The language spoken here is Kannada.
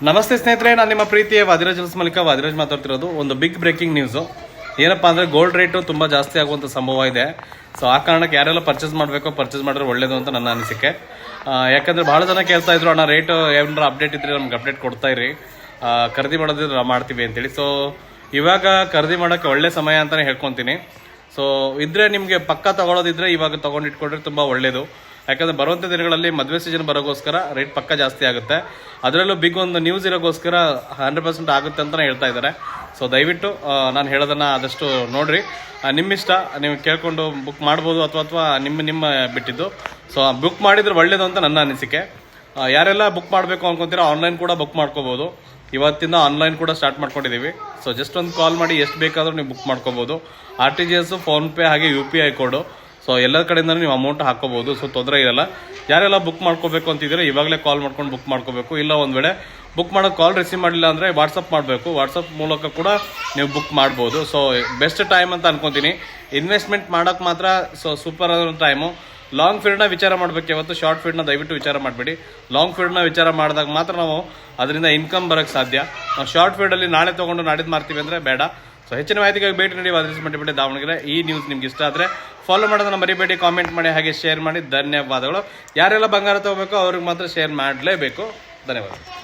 ನಮಸ್ತೆ ಸ್ನೇಹಿತರೆ, ನಾನು ನಿಮ್ಮ ಪ್ರೀತಿಯ ವಾದಿರಾಜ್ ಜಲ್ಸ್ ಮಲಿಕ. ವಾದಿರಾಜ್ ಮಾತಾಡ್ತಿರೋದು ಒಂದು ಬಿಗ್ ಬ್ರೇಕಿಂಗ್ ನ್ಯೂಸು ಏನಪ್ಪಾ ಅಂದ್ರೆ ಗೋಲ್ಡ್ ರೇಟು ತುಂಬ ಜಾಸ್ತಿ ಆಗುವಂಥ ಸಂಭವ ಇದೆ. ಸೊ ಆ ಕಾರಣಕ್ಕೆ ಯಾರೆಲ್ಲ ಪರ್ಚೇಸ್ ಮಾಡಬೇಕೋ ಪರ್ಚೇಸ್ ಮಾಡಿದ್ರೆ ಒಳ್ಳೇದು ಅಂತ ನನ್ನ ಅನಿಸಿಕೆ. ಯಾಕಂದ್ರೆ ಬಹಳ ಜನ ಕೇಳ್ತಾ ಇದ್ರು, ಅಣ್ಣ ರೇಟು ಏನಾರ ಅಪ್ಡೇಟ್ ಇದ್ರೆ ನಮ್ಗೆ ಅಪ್ಡೇಟ್ ಕೊಡ್ತಾ ಇರಿ. ಖರೀದಿ ಮಾಡೋದಿದ್ರೆ ನಾವು ಮಾಡ್ತೀವಿ ಅಂತೇಳಿ. ಸೊ ಇವಾಗ ಖರೀದಿ ಮಾಡೋಕ್ಕೆ ಒಳ್ಳೆ ಸಮಯ ಅಂತಲೇ ಹೇಳ್ಕೊತೀನಿ. ಸೊ ಇದ್ರೆ ನಿಮಗೆ ಪಕ್ಕ ತೊಗೊಳೋದಿದ್ರೆ ಇವಾಗ ತೊಗೊಂಡು ಇಟ್ಕೊಂಡ್ರೆ ತುಂಬ ಒಳ್ಳೇದು. ಯಾಕಂದ್ರೆ ಬರುವಂಥ ದಿನಗಳಲ್ಲಿ ಮದುವೆ ಸೀಸನ್ ಬರೋಗೋಸ್ಕರ ರೇಟ್ ಪಕ್ಕ ಜಾಸ್ತಿ ಆಗುತ್ತೆ. ಅದರಲ್ಲೂ ಬಿಗ್ ಒಂದು ನ್ಯೂಸ್ ಇರೋಗೋಸ್ಕರ ಹಂಡ್ರೆಡ್ ಪರ್ಸೆಂಟ್ ಆಗುತ್ತೆ ಅಂತಲೇ ಹೇಳ್ತಾ ಇದ್ದಾರೆ. ಸೊ ದಯವಿಟ್ಟು ನಾನು ಹೇಳೋದನ್ನು ಆದಷ್ಟು ನೋಡ್ರಿ. ನಿಮ್ಮಿಷ್ಟ, ನೀವು ಕೇಳ್ಕೊಂಡು ಬುಕ್ ಮಾಡ್ಬೋದು ಅಥವಾ ಅಥವಾ ನಿಮ್ಮ ನಿಮ್ಮ ಬಿಟ್ಟಿದ್ದು. ಸೊ ಬುಕ್ ಮಾಡಿದ್ರೆ ಒಳ್ಳೇದು ಅಂತ ನನ್ನ ಅನಿಸಿಕೆ. ಯಾರೆಲ್ಲ ಬುಕ್ ಮಾಡಬೇಕು ಅನ್ಕೊಂತೀರೋ ಆನ್ಲೈನ್ ಕೂಡ ಬುಕ್ ಮಾಡ್ಕೋಬೋದು. ಇವತ್ತಿಂದ ಆನ್ಲೈನ್ ಕೂಡ ಸ್ಟಾರ್ಟ್ ಮಾಡ್ಕೊಂಡಿದ್ದೀವಿ ಸೊ ಜಸ್ಟ್ ಒಂದು ಕಾಲ್ ಮಾಡಿ ಎಷ್ಟು ಬೇಕಾದರೂ ನೀವು ಬುಕ್ ಮಾಡ್ಕೋಬೋದು. R T G S PhonePe ಹಾಗೆ U P I code so ಎಲ್ಲ ಕಡೆಯಿಂದ ನೀವು ಅಮೌಂಟ್ ಹಾಕೋಬಹುದು. ಸೊ ತೊಂದರೆ ಇರಲ್ಲ. ಯಾರೆಲ್ಲ ಬುಕ್ ಮಾಡ್ಕೋಬೇಕು ಅಂತಿದ್ರೆ ಇವಾಗಲೇ ಕಾಲ್ ಮಾಡ್ಕೊಂಡು ಬುಕ್ ಮಾಡ್ಕೋಬೇಕು. ಇಲ್ಲ ಒಂದು ವೇಳೆ ಬುಕ್ ಮಾಡೋ ಕಾಲ್ ರಿಸೀವ್ ಮಾಡಿಲ್ಲ ಅಂದರೆ ವಾಟ್ಸಪ್ ಮಾಡಬೇಕು. ವಾಟ್ಸಪ್ ಮೂಲಕ ಕೂಡ ನೀವು ಬುಕ್ ಮಾಡ್ಬೋದು. ಸೊ ಬೆಸ್ಟ್ ಟೈಮ್ ಅಂತ ಅನ್ಕೊತೀನಿ. ಇನ್ವೆಸ್ಟ್ಮೆಂಟ್ ಮಾಡೋಕ್ಕೆ ಮಾತ್ರ ಸೊ ಸೂಪರ್ ಆದ ಟೈಮು ಲಾಂಗ್ ಫೀಲ್ಡ್ನ ವಿಚಾರ ಮಾಡಬೇಕು ಇವತ್ತು ಶಾರ್ಟ್ ಫೀಲ್ಡ್ನ ದಯವಿಟ್ಟು ವಿಚಾರ ಮಾಡಬೇಡಿ. ಲಾಂಗ್ ಫೀಲ್ಡ್ನ ವಿಚಾರ ಮಾಡಿದಾಗ ಮಾತ್ರ ನಾವು ಅದರಿಂದ ಇನ್ಕಮ್ ಬರೋಕ್ಕೆ ಸಾಧ್ಯ. ನಾವು ಶಾರ್ಟ್ ಫೀಲ್ಡಲ್ಲಿ ನಾಳೆ ತೊಗೊಂಡು ನಾಡಿದ್ದು ಮಾಡ್ತೀವಿ ಅಂದರೆ ಬೇಡ. ಸೊ ಹೆಚ್ಚಿನ ಮಾಹಿತಿಗಾಗಿ ಭೇಟಿ ನೀಡಿ ವಾದಿಸ್ ಮಾಡಿಬಿಟ್ಟು ದಾವಣಗೆರೆ. ಈ ನ್ಯೂಸ್ ನಿಮ್ಗೆ ಇಷ್ಟ ಆದರೆ ಫಾಲೋ ಮಾಡೋದನ್ನ ಮರಿಬೇಡಿ ಕಾಮೆಂಟ್ ಮಾಡಿ, ಹಾಗೆ ಶೇರ್ ಮಾಡಿ. ಧನ್ಯವಾದಗಳು. ಯಾರೆಲ್ಲ ಬಂಗಾರ ತಗೋಬೇಕು ಅವ್ರಿಗೆ ಮಾತ್ರ ಶೇರ್ ಮಾಡಲೇಬೇಕು. ಧನ್ಯವಾದ